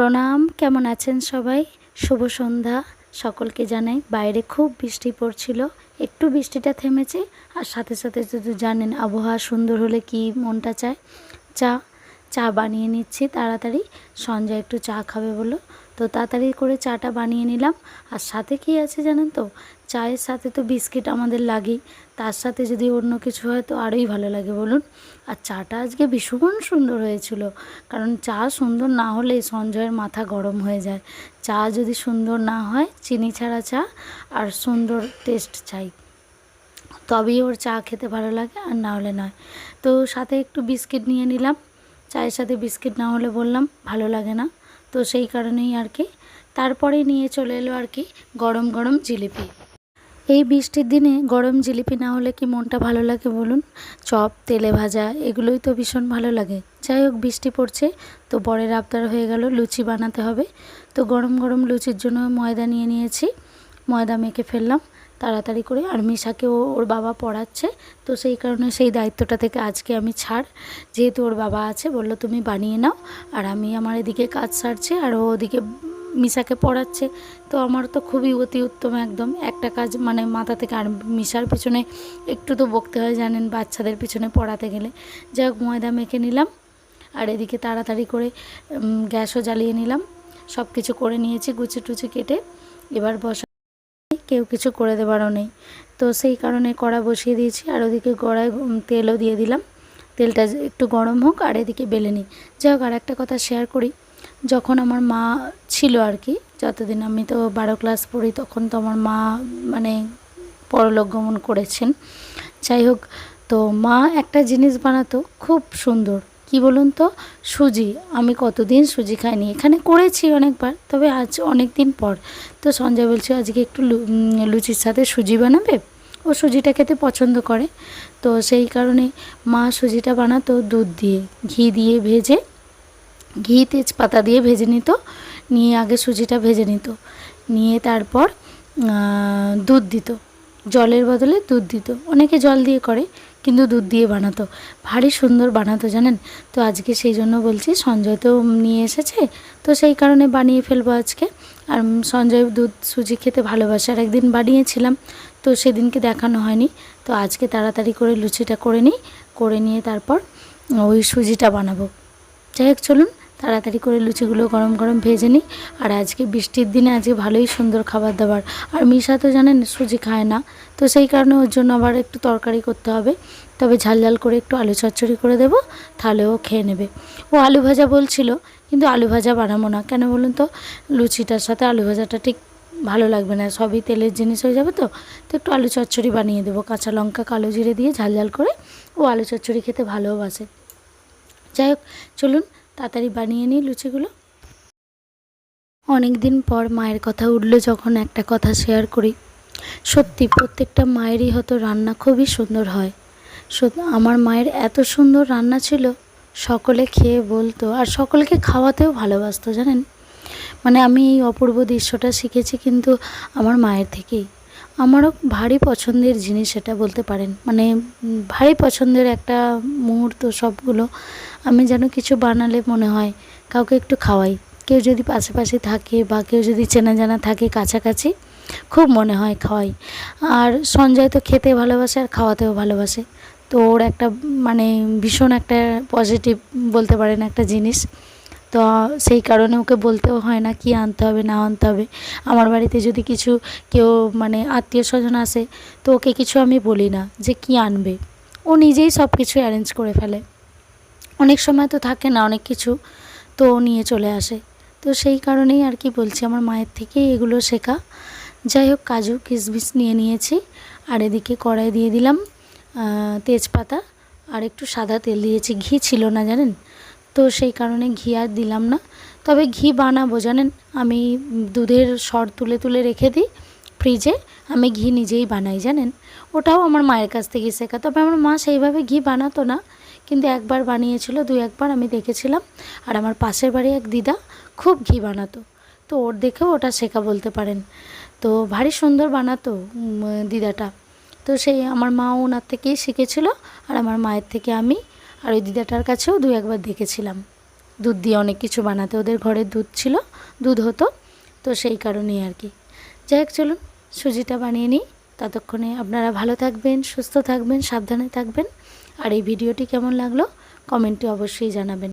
প্রণাম, কেমন আছেন সবাই? শুভ সন্ধ্যা। সকলকে জানাই, বাইরে খুব বৃষ্টি পড়ছিল, একটু বৃষ্টিটা থেমেছে, আর সাথে সাথে যদি জানেন আবহাওয়া সুন্দর হলে কি মনটা চায়? চা চা বানিয়ে নিচ্ছি, তাড়াতাড়ি। সঞ্জয় একটু চা খাবে বলো তো তাড়াতাড়ি করে চাটা বানিয়ে নিলাম। আর সাথে কি আছে জানেন তো? চায়ের সাথে তো বিস্কিট আমাদের লাগেই। তার সাথে যদি অন্য কিছু হয় তো আরোই ভালো লাগে বলুন। আর চাটা আজকে ভীষণ সুন্দর হয়েছিল। কারণ চা সুন্দর না হলে সঞ্জয়ের মাথা গরম হয়ে যায়। চা যদি সুন্দর না হয়, চিনি ছাড়া চা আর সুন্দর টেস্ট চাই। তবেই ওর চা খেতে ভালো লাগে আর না হলে নয়। তো সাথে একটু বিস্কিট নিয়ে নিলাম। চায়ের সাথে বিস্কিট না হলে বললাম ভালো লাগে না। তো সেই কারণেই আর কি। তারপরে নিয়ে চলে এলো আর কি গরম গরম জিলিপি। এই বৃষ্টির দিনে গরম জিলিপি না হলে কি মনটা ভালো লাগে বলুন? চপ, তেলে ভাজা, এগুলোই তো ভীষণ ভালো লাগে। যাই হোক, বৃষ্টি পড়ছে, তো বরের আবদার হয়ে গেল লুচি বানাতে হবে। তো গরম গরম লুচির জন্য ময়দা নিয়ে নিয়েছি। ময়দা মেখে ফেললাম। তাড়াতাড়ি করে আর মিশাকে ও ওর বাবা পড়াচ্ছে। তো সেই কারণে সেই দায়িত্বটা থেকে আজকে আমি ছাড়। যেহেতু ওর বাবা আছে, বলল তুমি বানিয়ে নাও। আর আমি আমার এদিকে কাজ সারছি আর ও ওদিকে মিশাকে পড়াচ্ছে। তো আমার তো খুবই অতি উত্তম একদম। একটা কাজ মানে মাথা থেকে আর মিশার পিছনে একটু তো বকতে হয় জানেন বাচ্চাদের পিছনে পড়াতে গেলে। যাই হোক ময়দা মেখে নিলাম। আর এদিকে তাড়াতাড়ি করে গ্যাসও জ্বালিয়ে নিলাম। সব কিছু করে নিয়েছি গুছি টুচি কেটে। এবার বসা কেউ কিছু করে দেবারও নেই। তো সেই কারণে কড়া বসিয়ে দিয়েছি আর ওদিকে উম, তেলও দিয়ে দিলাম। তেলটা একটু গরম হোক আর এদিকে বেলে নিই। যাই হোক আর একটা কথা শেয়ার করি। যখন আমার মা ছিল আর কি যতদিন আমি তো বারো ক্লাস পড়ি তখন তো আমার মা মানে পরলোক গমন করেছেন। যাই হোক তো মা একটা জিনিস বানাতো খুব সুন্দর। কি বলুন তো? সুজি। আমি কতদিন সুজি খাইনি। এখানে করেছি অনেকবার, তবে আজ অনেক দিন পর। তো সঞ্জয় বলছে, আজকে একটু লুচির সাথে সুজি বানাবে? ও সুজিটা খেতে পছন্দ করে। তো সেই কারণে মা সুজিটা বানাতো দুধ দিয়ে। ঘি দিয়ে ভেজে, ঘি, তেজপাতা দিয়ে ভেজে নিত। নিয়ে আগে সুজিটা ভেজে নিত। নিয়ে তারপর দুধ দিত। জলের বদলে দুধ দিত। অনেকে জল দিয়ে করে। কিন্তু দুধ দিয়ে বানাতো। ভারী সুন্দর বানাতো, জানেন? তো আজকে সেই জন্য বলছি সঞ্জয় তো নিয়ে এসেছে। তো সেই কারণে বানিয়ে ফেলব আজকে। আর সঞ্জয় দুধ সুজি খেতে ভালোবাসে। আর একদিন বানিয়েছিলাম, তো সেদিনকে দেখানো হয়নি। তো আজকে তাড়াতাড়ি করে লুচিটা করে নিই, করে নিয়ে তারপর ওই সুজিটা বানাবো। যাই হোক, চলুন। তাড়াতাড়ি করে লুচিগুলো গরম গরম ভেজে নিই। আর আজকে বৃষ্টির দিনে আজকে ভালোই সুন্দর খাবার দাবার। আর মিশা তো জানেন সুজি খায় না, তো সেই কারণে ওর জন্য আবার একটু তরকারি করতে হবে। তবে ঝাল ঝাল করে একটু আলু চচ্চড়ি করে দেবো, তাহলে ও খেয়ে নেবে। ও আলু ভাজা বলছিল, কিন্তু আলু ভাজা বানাবো না। কেন বলুন তো? লুচিটার সাথে আলু ভাজাটা ঠিক ভালো লাগবে না, সবই তেলের জিনিস হয়ে যাবে তো। তো একটু আলু চচ্চড়ি বানিয়ে দেবো, কাঁচা লঙ্কা, কালো জিরে দিয়ে ঝাল ঝাল করে। ও আলু চচ্চড়ি খেতে ভালোবাসে। যাই হোক, চলুন তাড়াতাড়ি বানিয়ে নিই লুচিগুলো। অনেক দিন পর মায়ের কথা উঠল যখন একটা কথা শেয়ার করি। সত্যি, প্রত্যেকটা মায়েরই হয়তো রান্না খুবই সুন্দর হয়। আমার মায়ের এত সুন্দর রান্না ছিল, সকলে খেয়ে বলতো আর সকলকে খাওয়াতেও ভালোবাসতো, জানেন? মানে আমি এই অপূর্ব দৃশ্যটা শিখেছি কিন্তু আমার মায়ের থেকেই। আমারও ভারী পছন্দের জিনিস এটা বলতে পারেন। মানে ভারী পছন্দের একটা মুহূর্ত সবগুলো আমি যেন কিছু বানালে মনে হয় কাউকে একটু খাওয়াই। কেউ যদি পাশাপাশি থাকে বা কেউ যদি চেনা জানা থাকে কাছাকাছি, খুব মনে হয় খাওয়াই। আর সঞ্জয় তো খেতে ভালোবাসে আর খাওয়াতেও ভালোবাসে। তো ওর একটা মানে ভীষণ একটা পজিটিভ বলতে পারেন একটা জিনিস। তো সেই কারণে ওকে বলতেও হয় না, কি আনতে হবে, না আনতে হবে। আমার বাড়িতে যদি কিছু কেউ মানে আত্মীয় স্বজন আসে, তো ওকে কিছু আমি বলি না যে কি আনবে। ও নিজেই সব কিছু অ্যারেঞ্জ করে ফেলে। অনেক সময় তো থাকে না অনেক কিছু, তো ও নিয়ে চলে আসে। তো সেই কারণেই আর কি বলছি, আমার মায়ের থেকেই এগুলো শেখা। যাই হোক, কাজু, কিশমিশ নিয়ে নিয়েছি। আর এদিকে কড়াই দিয়ে দিলাম তেজপাতা। আর একটু সাদা তেল দিয়েছি, ঘি ছিল না জানেন? তো সেই কারণে ঘি আর দিলাম না। তবে ঘি বানাবো, জানেন? আমি দুধের সর তুলে তুলে রেখে দিই ফ্রিজে, আমি ঘি নিজেই বানাই, জানেন? ওটাও আমার মায়ের কাছ থেকে শেখা। তবে আমার মা সেইভাবে ঘি বানাতো না, কিন্তু একবার বানিয়েছিল, দু একবার আমি দেখেছিলাম। আর আমার পাশের বাড়ি এক দিদা খুব ঘি বানাতো। তো ওর দেখেও ওটা শেখা বলতে পারেন। তো ভারী সুন্দর বানাতো দিদাটা। তো সেই আমার মা ওনার থেকেই শিখেছিল, আর আমার মায়ের থেকে আমি আর ওই দিদাটার কাছেও দু একবার দেখেছিলাম। দুধ দিয়ে অনেক কিছু বানাতে। ওদের ঘরে দুধ ছিল, দুধ হতো, তো সেই কারণেই আর কি। যাই হোক, চলুন, সুজিটা বানিয়ে নিই। ততক্ষণে আপনারা ভালো থাকবেন, সুস্থ থাকবেন, সাবধানে থাকবেন। আর এই ভিডিওটি কেমন লাগল, কমেন্টে অবশ্যই জানাবেন।